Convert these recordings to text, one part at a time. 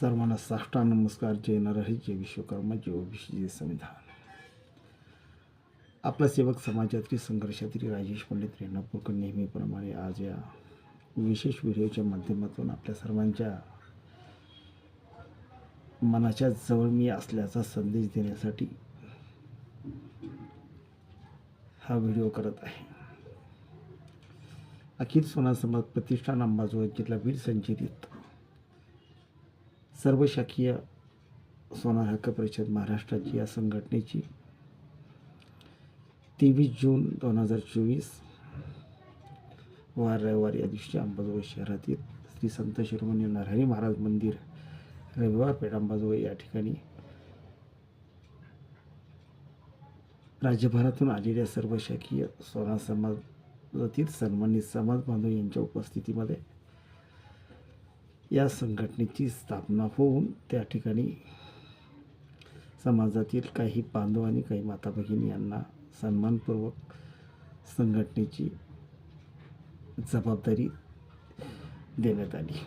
सर्वांना साष्टांग नमस्कार जय नरहरी जय विश्वकर्मा जय ओबीसी जय संविधान. आपला सेवक समाजातील संघर्षातील राजेश पंडित रेणापूरकर नेहमीप्रमाणे आज या विशेष व्हिडिओच्या माध्यमातून आपल्या सर्वांच्या मनाच्या जवळ मी असल्याचा संदेश देण्यासाठी हा व्हिडिओ करत आहे. अखिल सोना समाज प्रतिष्ठान अंबाजोगाई जिल्हा वीर संचलित सर्व शाखीय सोनार हक्क परिषद महाराष्ट्राची या संघटनेची तेवीस जून दोन हजार चोवीस वार रविवार या दिवशी अंबाजोगाई शहरातील श्री संत शिरोमणी नरहरी महाराज मंदिर रविवार पेठ अंबाजोगाई या ठिकाणी राज्यभरातून आलेल्या सर्व शाखीय सोनार समाजातील सन्मानित समाज बांधव यांच्या उपस्थितीमध्ये या संघटनेची स्थापना होऊन त्या ठिकाणी समाजातील काही बांधव आणि काही माता भगिनी यांना सन्मानपूर्वक संघटनेची जबाबदारी देण्यात आली.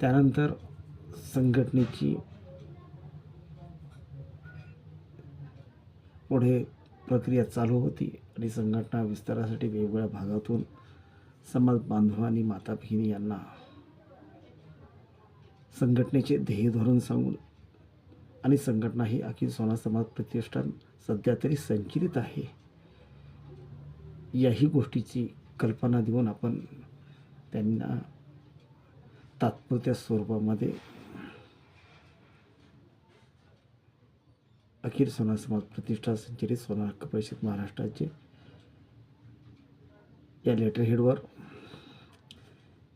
त्यानंतर संघटनेची पुढे प्रक्रिया चालू होती आणि संघटना विस्तारासाठी वेगवेगळ्या भागातून समाज बांधव आणि माता भगिनी यांना संघटनेचे ध्येय धोरण सांगून आणि संघटना ही अखिल सोना समाज प्रतिष्ठान सध्या तरी संचलित आहे. याही गोष्टीची कल्पना देऊन आपण त्यांना तात्पुरत्या स्वरूपामध्ये अखिल सोना समाज प्रतिष्ठा संचलित सोना हक्क परिषद महाराष्ट्राचे या लेटर हेडवर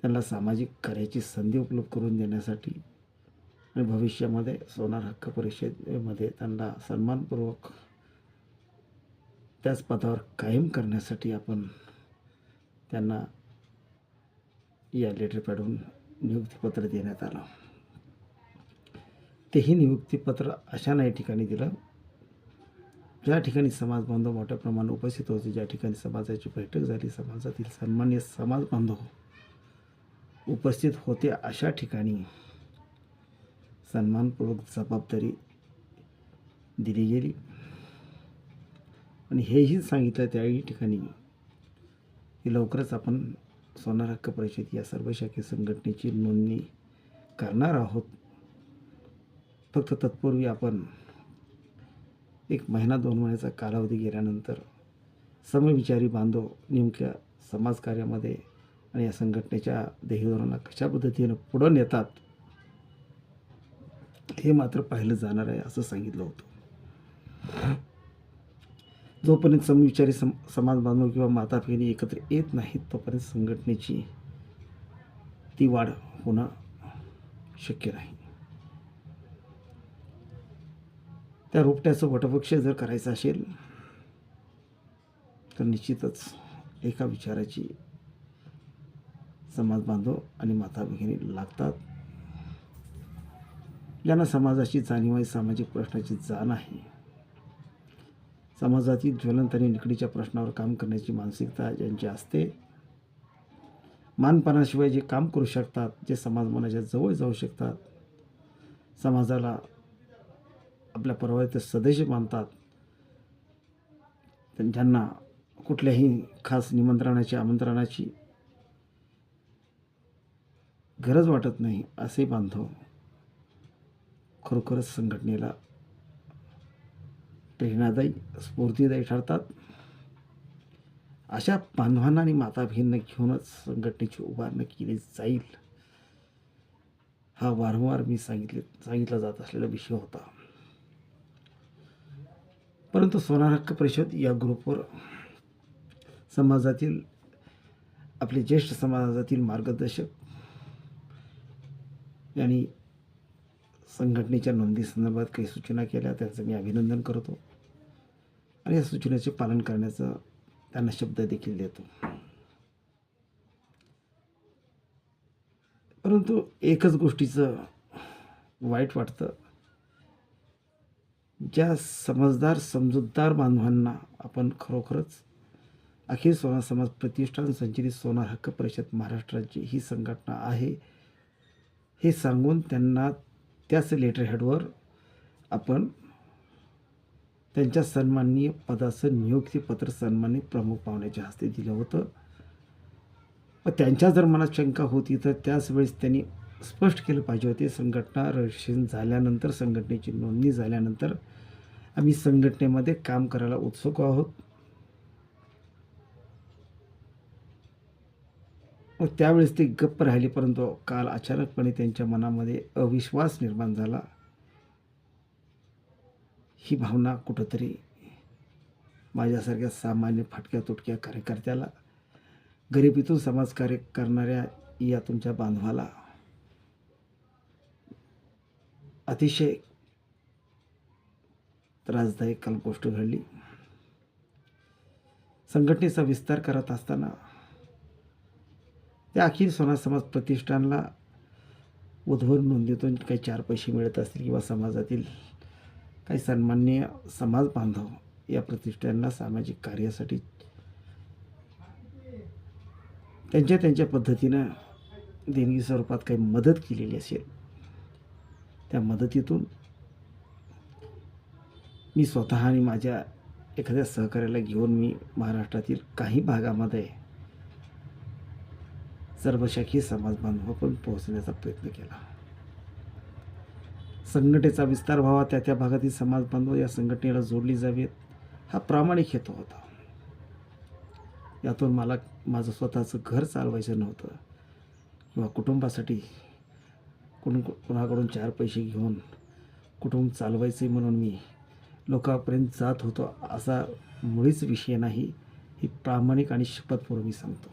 त्यांना सामाजिक कार्याची संधी उपलब्ध करून देण्यासाठी आणि भविष्यामध्ये सोनार हक्क परिषदेमध्ये त्यांना सन्मानपूर्वक त्याच पदावर कायम करण्यासाठी आपण त्यांना या लेटरपॅडून नियुक्तीपत्र देण्यात आलं. तेही नियुक्तीपत्र अशा नाही ठिकाणी दिलं. ज्या ठिकाणी समाज बांधव मोठ्या प्रमाणात उपस्थित होते ज्या ठिकाणी समाजाची बैठक झाली समाजातील सन्मान्य समाज बांधव उपस्थित होते अशा ठिकाणी सन्मानपूर्वक जबाबदारी दिली गेली. आणि हेही सांगितलं त्याही ठिकाणी की लवकरच आपण सोनार हक्क परिषद या सर्व शाखे संघटनेची नोंदणी करणार आहोत. फक्त तत्पूर्वी आपण एक महिना दोन महिन्याचा कालावधी गेल्यानंतर समविचारी बांधव नेमक्या समाजकार्यामध्ये आणि या संघटनेच्या ध्येयधोरणाला कशा पद्धतीनं पुढं नेतात हे मात्र पाहिलं जाणार आहे असं सांगितलं होतं. जोपर्यंत समविचारी सम समाज बांधव किंवा माता भगिनी एकत्र येत नाहीत तोपर्यंत संघटनेची ती वाढ होणं शक्य नाही. त्या रोपट्याचं वटवृक्ष जर करायचं असेल तर निश्चितच एका विचाराची समाज बांधव आणि माता भगिनी लागतात. ज्यांना समाजाची जाणीव आहे सामाजिक प्रश्नाची जाण आहे समाजातील ज्वलंत आणि निकडीच्या प्रश्नावर काम करण्याची मानसिकता ज्यांची असते मानपणाशिवाय जे काम करू शकतात जे समाज मनाच्या जवळ जाऊ शकतात समाजाला आपल्या परवायचे सदस्य मानतात त्यांना ज्यांना कुठल्याही खास निमंत्रणाची आमंत्रणाची गरज वाटत नाही असे बांधव खरोखरच संघटनेला प्रेरणादायी स्फूर्तिदायी ठरतात. अशा बांधवांना आणि माता भगिनींना घेऊनच संघटनेची उभारणी केली जाईल हा वारंवार मी सांगितले सांगितला जात असलेला विषय होता. परंतु सोनार हक्क परिषद या ग्रुपवर समाजातील आपले ज्येष्ठ समाजातील मार्गदर्शक यांनी संघटनेच्या नोंदी संदर्भात काही सूचना केल्या. त्यांचं मी अभिनंदन करतो आणि या सूचनेचे पालन करण्याचं त्यांना शब्द देखील देतो. परंतु एकच गोष्टीचं वाईट वाटतं ज्या समजदार समजूतदार बांधवांना आपण खरोखरच अखिल सोना समाज प्रतिष्ठान संचलित सोनार हक्क परिषद महाराष्ट्राची ही संघटना आहे हे सांगून त्यांना त्याच लेटरहेडवर आपण त्यांच्या सन्माननीय पदाचं नियुक्तीपत्र सन्माननीय प्रमुख पाहुण्याच्या हस्ते दिलं होतं. व त्यांच्या जर मनात शंका होती तर त्याच वेळेस त्यांनी स्पष्ट केलं पाहिजे होते. संघटना रजिस्ट्रेशन झाल्यानंतर संघटनेची नोंदणी झाल्यानंतर आम्ही संघटनेमध्ये काम करायला उत्सुक आहोत. व त्यावेळेस ते गप्प राहिले परंतु काल अचानकपणे त्यांच्या मनामध्ये अविश्वास निर्माण झाला. ही भावना कुठंतरी माझ्यासारख्या सामान्य फाटक्या तुटक्या कार्यकर्त्याला गरिबीतून समाजकार्य करणाऱ्या या तुमच्या बांधवाला अतिशय त्रासदायक काल गोष्ट घडली. संघटनेचा विस्तार करत असताना त्या अखिल सोना समाज प्रतिष्ठानला उद्भवन नोंदीतून काही चार पैसे मिळत असतील किंवा समाजातील काही सन्माननीय समाज बांधव या प्रतिष्ठानला सामाजिक कार्यासाठी त्यांच्या त्यांच्या पद्धतीनं देणगी स्वरूपात काही मदत केलेली असेल. त्या मदतीतून मी स्वतः आणि माझ्या एखाद्या सहकार्याला घेऊन मी महाराष्ट्रातील काही भागामध्ये सर्वशाखीय समाज बांधव पण पोहोचण्याचा प्रयत्न केला. संघटनेचा विस्तार व्हावा त्या त्या भागातील समाज बांधव या संघटनेला जोडली जावेत हा प्रामाणिक हेतू होता. यातून मला माझं स्वतःचं घर चालवायचं नव्हतं किंवा कुटुंबासाठी कुण कुणाकडून चार पैसे घेऊन कुटुंब चालवायचे म्हणून मी लोकांपर्यंत जात होतो असा मुळीच विषय नाही ही प्रामाणिक आणि शपथपूर्व मी सांगतो.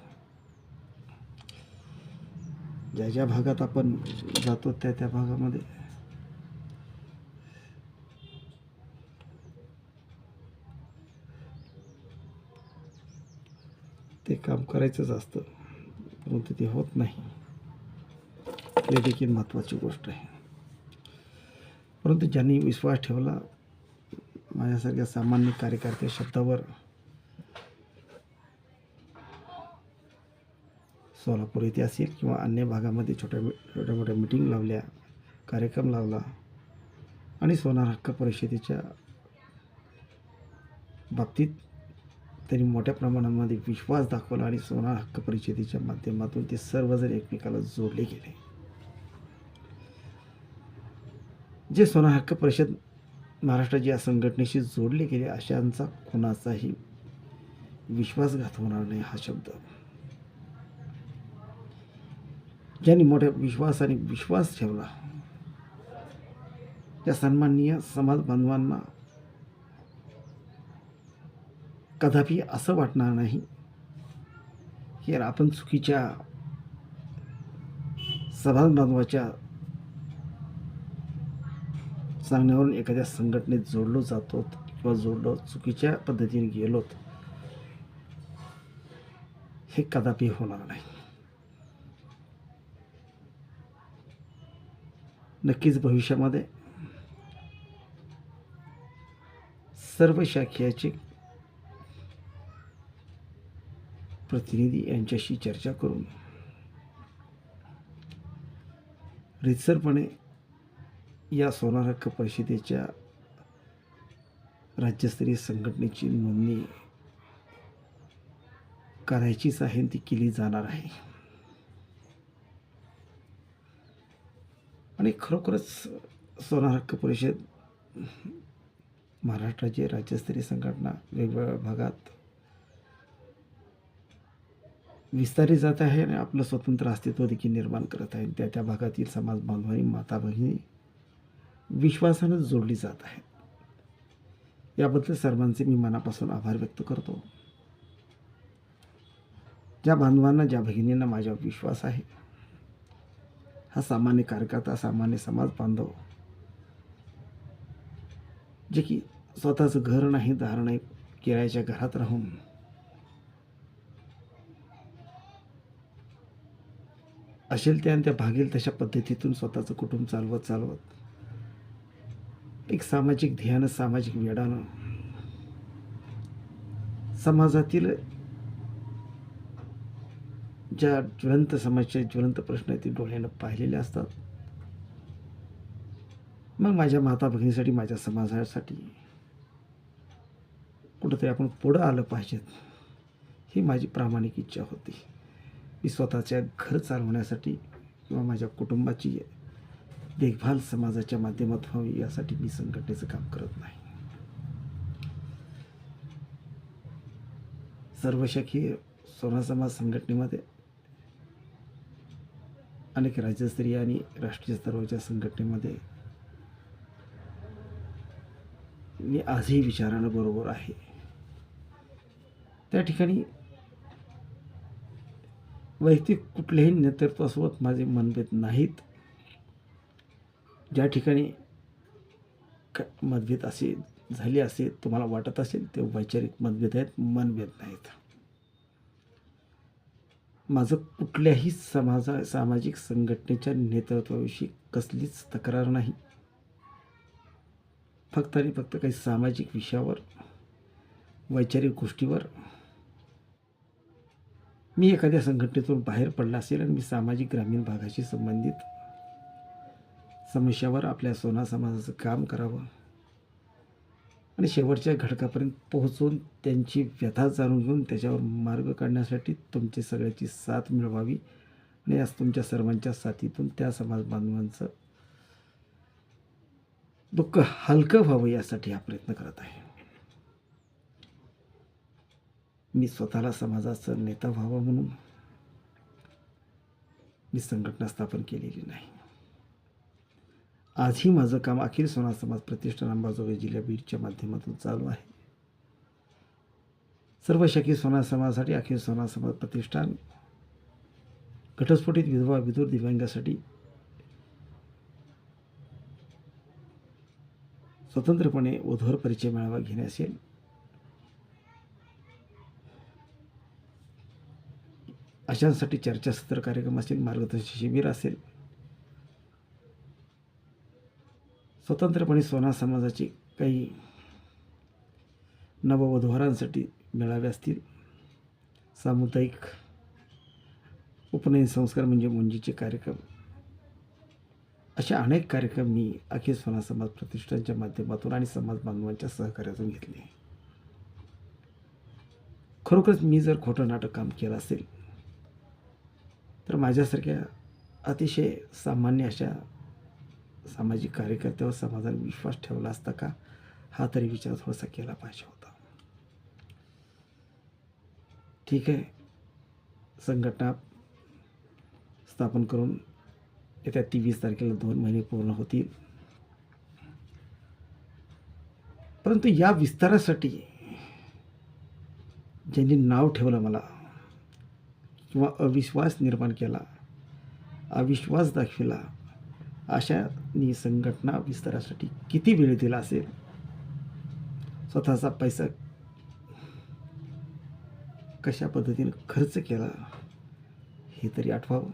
ज्या ज्या भागात आपण जातो त्या त्या भागामध्ये ते काम करायचंच असतं परंतु ते होत नाही. हे देखील महत्त्वाची गोष्ट आहे. परंतु ज्यांनी विश्वास ठेवला माझ्यासारख्या सामान्य कार्यकर्त्या शब्दावर सोलापूर येथे असेल किंवा अन्य भागामध्ये छोट्या छोट्या मोठ्या मिटिंग लावल्या कार्यक्रम लावला आणि सोनार हक्क परिषदेच्या बाबतीत त्यांनी मोठ्या प्रमाणामध्ये विश्वास दाखवला आणि सोनार हक्क परिषदेच्या माध्यमातून ते सर्वजण एकमेकाला जोडले गेले. जे सोना हक्क परिषद महाराष्ट्राच्या या संघटनेशी जोडले गेले अशांचा कोणाचाही विश्वासघात होणार नाही हा शब्द. ज्यांनी मोठ्या विश्वासाने विश्वास ठेवला त्या सन्माननीय समाज बांधवांना कदापि असं वाटणार नाही की यार आपण चुकीच्या समाज बांधवाच्या सांगण्यावरून एखाद्या संघटनेत जोडलो जातो किंवा जोडलो चुकीच्या पद्धतीने गेलोत हे कदापि होणार नाही. नक्कीच भविष्यामध्ये सर्व शाखेचे प्रतिनिधी यांच्याशी चर्चा करून रितसरपणे या सोनार हक्क परिषदेच्या राज्यस्तरीय संघटनेची नोंदणी करायचीच आहे ती केली जाणार आहे. आणि खरोखरच सोनार हक्क परिषद महाराष्ट्राची राज्यस्तरीय संघटना वेगवेगळ्या भागात विस्तारित जात आहे आणि आपलं स्वतंत्र अस्तित्व देखील निर्माण करत आहे. त्या त्या भागातील समाज बांधवांनी माता भगिनी विश्वासानं जोडली जात आहेत याबद्दल सर्वांचे मी मनापासून आभार व्यक्त करतो. ज्या बांधवांना ज्या भगिनींना माझ्यावर विश्वास आहे हा सामान्य कार्यकर्ता सामान्य समाज बांधव जे की स्वतःचं घर नाही दार नाही किरायाच्या घरात राहून असेल त्या आणि त्या भागेल तशा पद्धतीतून स्वतःचं कुटुंब चालवत चालवत एक सामाजिक ध्येयानं सामाजिक वेडानं समाजातील ज्या ज्वलंत समाजाचे ज्वलंत प्रश्न आहेत ते डोळ्यानं पाहिलेले असतात. मग माझ्या माता भगिनीसाठी माझ्या समाजासाठी कुठंतरी आपण पुढं आलं पाहिजेत ही माझी प्रामाणिक इच्छा होती. मी स्वतःच्या घर चालवण्यासाठी किंवा माझ्या कुटुंबाची देखभाल समाजाच्या माध्यमात व्हावी यासाठी मी संघटनेचं काम करत नाही. सर्वशाखीय सोना समाज संघटनेमध्ये अनेक राज्यस्तरीय आणि राष्ट्रीय स्तरावरच्या संघटनेमध्ये मी आजही विचारानं बरोबर आहे. त्या ठिकाणी वैयक्तिक कुठल्याही नेतृत्वासोबत माझे मनभेद नाहीत. ज्या ठिकाणी क- मतभेद असे झाले असे तुम्हाला वाटत असेल ते वैचारिक मतभेद आहेत मनभेद नाहीत. माझं कुठल्याही समाजा सामाजिक संघटनेच्या नेतृत्वाविषयी कसलीच तक्रार नाही. फक्त आणि फक्त काही सामाजिक विषयावर वैचारिक गोष्टीवर. मी एखाद्या संघटनेतून बाहेर पडला असेल आणि मी सामाजिक ग्रामीण भागाशी संबंधित समस्यावर आपल्या सोना समाजाचं काम करावं. आणि शेवटच्या घटकापर्यंत पोहोचून त्यांची व्यथा जाणून घेऊन त्याच्यावर मार्ग काढण्यासाठी तुमची सगळ्याची साथ मिळवावी. आणि आज तुमच्या सर्वांच्या साथीतून त्या समाज बांधवांचं दुःख हलकं व्हावं यासाठी हा प्रयत्न करत आहे. मी स्वतःला समाजाचं नेता व्हावा म्हणून मी संघटना स्थापन केलेली नाही. आजही माझं काम अखिल सोना समाज प्रतिष्ठान अंबाजोगाई जिल्हा बीडच्या माध्यमातून चालू आहे. सर्व शकी सोना समाजासाठी अखिल सोना समाज प्रतिष्ठान घटस्फोटित विधवा विदूर दिव्यांगासाठी स्वतंत्रपणे वधूवर परिचय मेळावा घेणे असेल अशांसाठी चर्चासत्र कार्यक्रम असेल मार्गदर्शन शिबिर असेल स्वतंत्रपणे सोना समाजाची काही नववधूवरांसाठी मेळावे असतील. सामुदायिक उपनयन संस्कार म्हणजे मुंजीचे कार्यक्रम. असे अनेक कार्यक्रम मी अखिल सोना समाज प्रतिष्ठानच्या माध्यमातून आणि समाज बांधवांच्या सहकार्यातून घेतले. खरोखरच मी जर खोटं नाटक काम केलं असेल तर माझ्यासारख्या अतिशय सामान्य अशा सामाजिक कार्यकर्त्यावर समाजाने विश्वास ठेवला असता का? हा तरी विचार थोडासा केला पाहिजे होता. ठीक आहे. संघटना स्थापन करून येत्या तेवीस तारखेला दोन महिने पूर्ण होतील. परंतु या विस्तारासाठी ज्यांनी नाव ठेवलं मला किंवा अविश्वास निर्माण केला अविश्वास दाखविला अशानी संघटना विस्तारासाठी किती वेळ दिला असेल? स्वतःचा पैसा कशा पद्धतीने खर्च केला हे तरी आठवावं.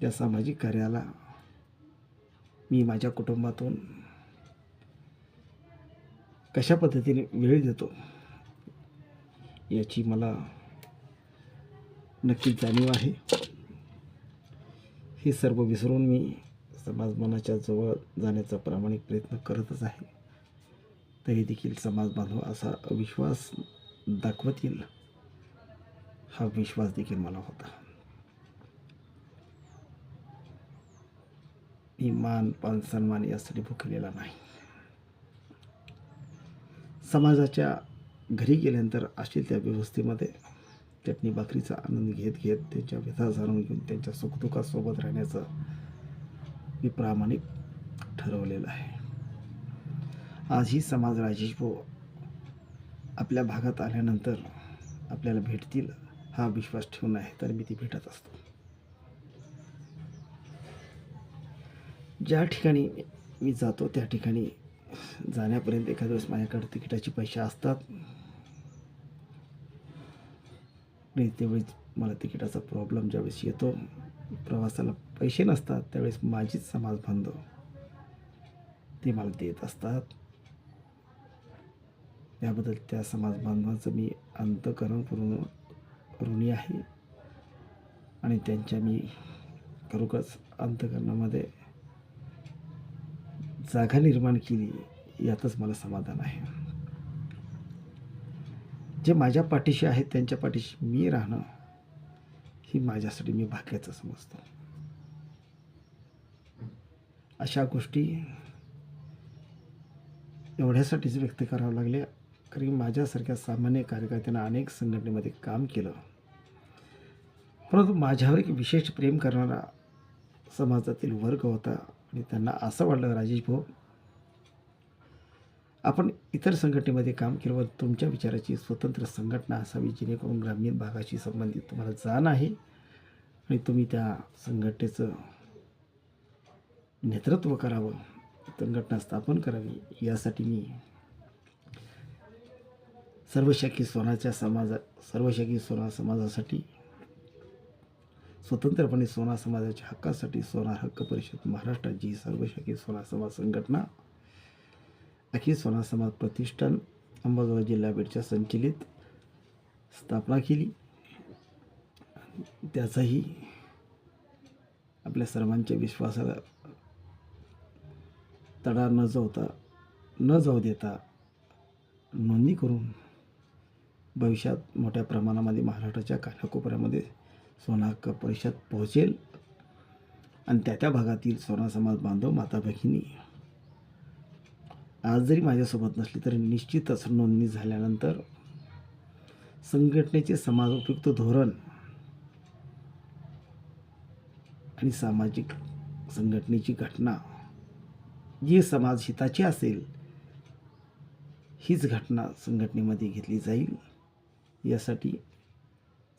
त्या सामाजिक कार्याला मी माझ्या कुटुंबातून कशा पद्धतीने वेळ देतो याची मला नक्कीच जाणीव आहे. हे सर्व विसरून मी समाज मनाच्या जवळ जाण्याचा प्रामाणिक प्रयत्न करतच आहे. तरी देखील समाज बांधव असा अविश्वास दाखवतील हा विश्वास देखील मला होता. मी मान पान सन्मान यासाठी भुकलेला नाही. समाजाच्या घरी गेल्यानंतर असेल त्या व्यवस्थेमध्ये चटणी भाकरीचा आनंद घेत घेत त्यांच्या व्यथा जाणून घेऊन त्यांच्या सुखदुःखासोबत राहण्याचं मी प्रामाणिक ठरवलेलं आहे. आजही समाज राजेश हो आपल्या भागात आल्यानंतर आपल्याला भेटतील हा विश्वास ठेवून आहे तर मी ती भेटत असतो. ज्या ठिकाणी मी जातो त्या ठिकाणी जाण्यापर्यंत एखाद्या वेळेस माझ्याकडे तिकिटाचे पैसे असतात. आणि त्यावेळेस मला तिकिटाचा प्रॉब्लेम ज्यावेळेस येतो प्रवासाला पैसे नसतात त्यावेळेस माझीच समाज बांधव ते मला देत असतात. त्याबद्दल त्या समाज बांधवांचं मी करून ऋणी आहे. आणि त्यांच्या मी खरोखरच अंतकरणामध्ये जागा निर्माण केली यातच मला समाधान आहे. जे माझ्या पाठीशी आहेत त्यांच्या पाठीशी मी राहणं ही माझ्यासाठी मी भाग्याचं समजतो. अशा गोष्टी एवढ्यासाठीच व्यक्त करावं लागल्या कारण की माझ्यासारख्या सामान्य कार्यकर्त्यांना अनेक संघटनेमध्ये काम केलं. परंतु माझ्यावर एक विशेष प्रेम करणारा समाजातील वर्ग होता आणि त्यांना असं वाटलं राजेश भाऊ आपण इतर संघटनेमध्ये काम केलं व तुमच्या विचाराची स्वतंत्र संघटना असावी जेणेकरून ग्रामीण भागाशी संबंधित तुम्हाला जाण आहे आणि तुम्ही त्या संघटनेचं नेतृत्व करावं संघटना स्थापन करावी. यासाठी मी सर्वशाखी सोनाच्या समाजा सर्वशाखी सोना समाजासाठी स्वतंत्रपणे सोना समाजाच्या हक्कासाठी सोना हक्क परिषद महाराष्ट्राची सर्वशाखी सोना समाज संघटना अखिल सोना समाज प्रतिष्ठान अंबाजोगाई जिल्हा बीडच्या संचलित स्थापना केली. त्याचाही आपल्या सर्वांच्या विश्वासाला तडा न जावता न जाऊ देता नोंदणी करून भविष्यात मोठ्या प्रमाणामध्ये महाराष्ट्राच्या कानाकोपऱ्यामध्ये सोना परिषद पोहोचेल. आणि त्या त्या भागातील सोना समाज बांधव माता भगिनी आज जरी माझ्यासोबत नसली तरी निश्चितच नोंदणी झाल्यानंतर संघटनेचे समाज उपयुक्त धोरण आणि सामाजिक संघटनेची घटना जी समाज हिताची असेल हीच घटना संघटनेमध्ये घेतली जाईल. यासाठी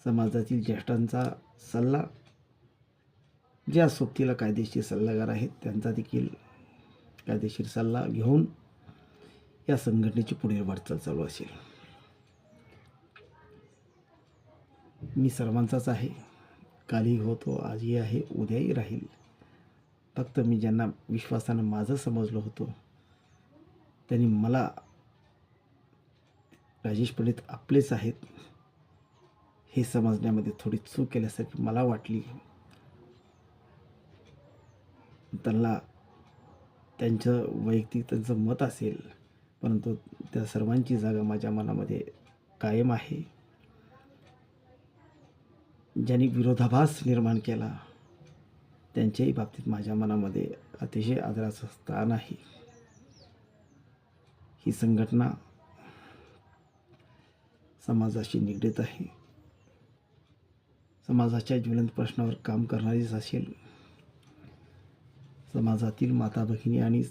समाजातील ज्येष्ठांचा सल्ला ज्या सोबतीला कायदेशीर सल्लागार आहेत त्यांचा देखील कायदेशीर सल्ला घेऊन या संघटनेची पुढील वाटचाल चालू असेल. मी सर्वांचाच आहे. कालही होतो आजही आहे उद्याही राहील. फक्त मी ज्यांना विश्वासानं माझं समजलं होतं त्यांनी मला राजेश पंडित आपलेच आहेत हे समजण्यामध्ये थोडी चूक केल्यासारखी मला वाटली. त्यांना त्यांचं वैयक्तिक त्यांचं मत असेल परंतु त्या सर्वांची जागा माझ्या मनामध्ये कायम आहे. ज्यांनी विरोधाभास निर्माण केला त्यांच्याही बाबतीत माझ्या मनामध्ये अतिशय आदराचं स्थान आहे. ही संघटना समाजाशी निगडीत आहे. समाजाच्या ज्वलंत प्रश्नावर काम करणारीच असेल. समाजातील माता भगिनी आणि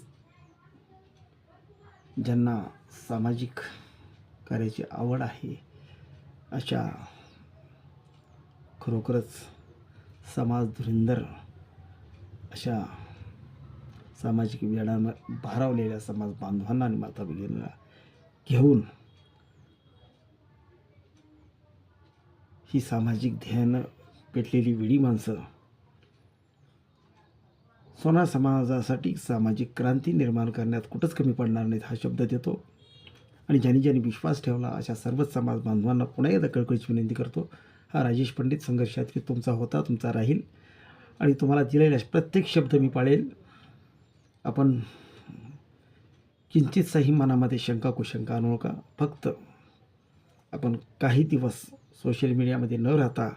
ज्यांना सामाजिक कार्याची आवड आहे अशा खरोखरच समाज धुरिंदर अशा सामाजिक वेळांना भारावलेल्या समाज बांधवांना आणि माता भगिनींना घेऊन ही सामाजिक ध्येयानं पेटलेली विडी माणसं सोना समाजासाठी सामाजिक क्रांती निर्माण करण्यात कुठंच कमी पडणार नाहीत हा शब्द देतो. आणि ज्यांनी ज्यांनी विश्वास ठेवला अशा सर्वच समाज बांधवांना पुन्हा एकदा कळकळीची विनंती करतो. हा राजेश पंडित संघर्षात्री तुमचा होता तुमचा राहील. आणि तुम्हाला दिलेला प्रत्येक शब्द मी पाळेल. आपण किंचितसाही मनामध्ये शंका कुशंका अनोळखा फक्त आपण काही दिवस सोशल मीडियामध्ये न राहता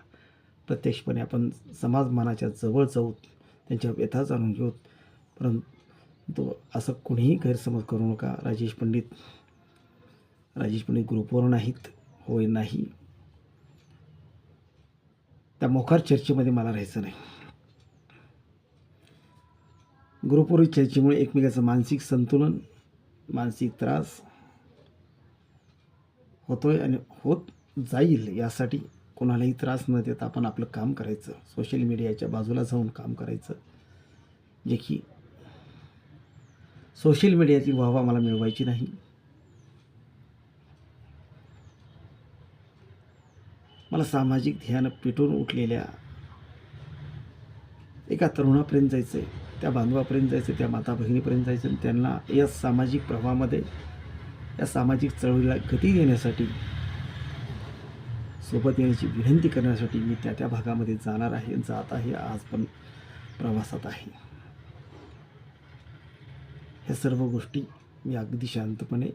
प्रत्यक्षपणे आपण समाज मनाच्या जवळ जाऊ त्यांच्या व्यथा जाणून घेऊ परंतु असं कोणीही गैरसमज करू नका. राजेश पंडित राजेश पंडित ग्रुपवर नाहीत होय नाही. त्या मोखार चर्चेमध्ये मला राहायचं नाही. ग्रुपवरील चर्चेमुळे एकमेकाचं मानसिक संतुलन मानसिक त्रास होतोय आणि होत जाईल यासाठी कोणालाही त्रास न देता आपण आपलं काम करायचं. सोशल मीडियाच्या बाजूला जाऊन काम करायचं. जे की सोशल मीडियाची वाहवा मला मिळवायची नाही. मला सामाजिक ध्यान पेटून उठलेल्या एका तरुणापर्यंत जायचं आहे त्या बांधवापर्यंत जायचं त्या माता भगिनीपर्यंत जायचं आणि त्यांना या सामाजिक प्रवाहामध्ये या सामाजिक चळवळीला गती देण्यासाठी सोबत येण्याची विनंती करण्यासाठी मी त्या त्या भागामध्ये जाणार आहे जात आहे आज पण प्रवासात आहे. ह्या सर्व गोष्टी मी अगदी शांतपणे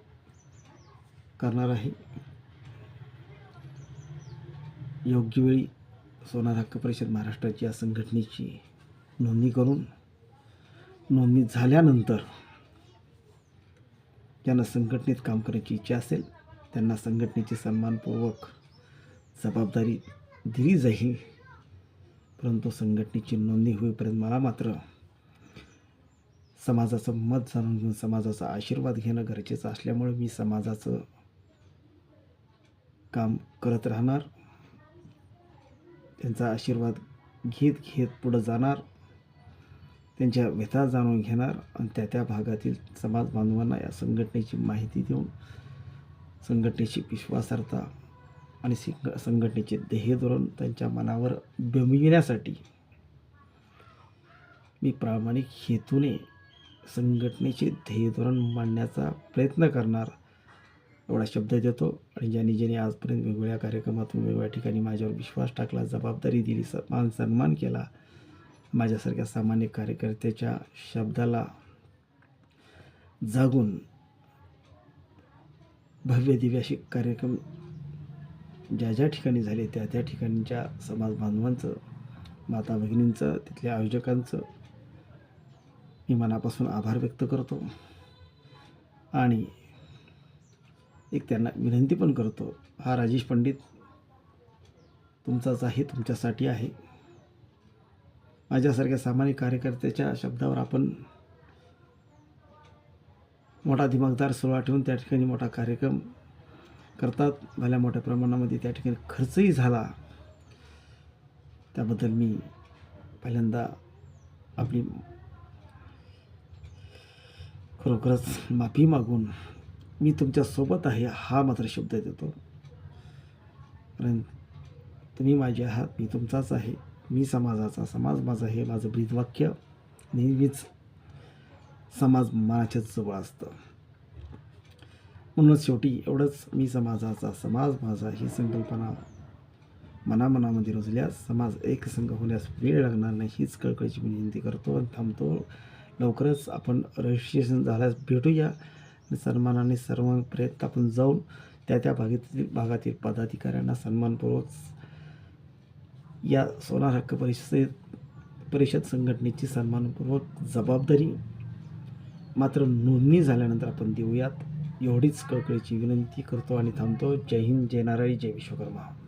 करणार आहे. योग्य वेळी सोनार हक्क परिषद महाराष्ट्राची या संघटनेची नोंदणी करून नोंदणी झाल्यानंतर ज्यांना संघटनेत काम करायची इच्छा असेल त्यांना संघटनेचे सन्मानपूर्वक जबाबदारी दिली जाईल परंतु संघटनेची नोंदणी होईपर्यंत मला मात्र समाजाचं मत जाणून घेऊन समाजाचा आशीर्वाद घेणं गरजेचं असल्यामुळे मी समाजाचं काम करत राहणार. त्यांचा आशीर्वाद घेत घेत पुढं जाणार. त्यांच्या व्यथा जाणून घेणार आणि त्या त्या भागातील समाज बांधवांना या संघटनेची माहिती देऊन संघटनेची विश्वासार्हता आणि सिंग संघटनेचे ध्येय धोरण त्यांच्या मनावर बिंबविण्यासाठी मी प्रामाणिक हेतूने संघटनेचे ध्येय धोरण मांडण्याचा प्रयत्न करणार एवढा शब्द देतो. आणि ज्यांनी ज्यांनी आजपर्यंत वेगवेगळ्या कार्यक्रमातून वेगवेगळ्या ठिकाणी माझ्यावर विश्वास टाकला जबाबदारी दिली मान सन्मान केला माझ्यासारख्या सामान्य कार्यकर्त्याच्या शब्दाला जागून भव्य दिव्य असे कार्यक्रम ज्या ज्या ठिकाणी झाले त्या त्या ठिकाणच्या समाज बांधवांचं माता भगिनींचं तिथल्या आयोजकांचं मी मनापासून आभार व्यक्त करतो. आणि एक त्यांना विनंती पण करतो हा राजेश पंडित तुमचाच आहे तुमच्यासाठी आहे. माझ्यासारख्या सामान्य कार्यकर्त्याच्या शब्दावर आपण मोठा दिमागदार सुरुवात ठेवून त्या ठिकाणी मोठा कार्यक्रम करतात भल्या मोठ्या प्रमाणामध्ये त्या ठिकाणी खर्चही झाला. त्याबद्दल मी पहिल्यांदा आपली खरोखरच माफी मागून मी तुमच्यासोबत आहे हा मात्र शब्द देतो. कारण तुम्ही माझे आहात मी तुमचाच आहे मी समाजाचा समाज माझा हे माझं ब्रीदवाक्य नेहमीच समाज मनाच्या जवळ असतं. म्हणूनच शेवटी एवढंच मी समाजाचा समाज माझा ही संकल्पना मनामनामध्ये रुजल्यास समाज एकसंघ होण्यास वेळ लागणार नाही हीच कळकळीची मी विनंती करतो आणि थांबतो. लवकरच आपण रजिस्ट्रेशन झाल्यास भेटूया. सन्मानाने सर्व प्रयत्न आपण जाऊन त्या त्या भागातील भागातील पदाधिकाऱ्यांना सन्मानपूर्वक या सोनार हक्क परिषदेत परिषद संघटनेची सन्मानपूर्वक जबाबदारी मात्र नोंदणी झाल्यानंतर आपण देऊयात. एवढीच कळकळीची विनंती करतो आणि थांबतो. जय हिंद जय नारायण जय विश्वकर्मा.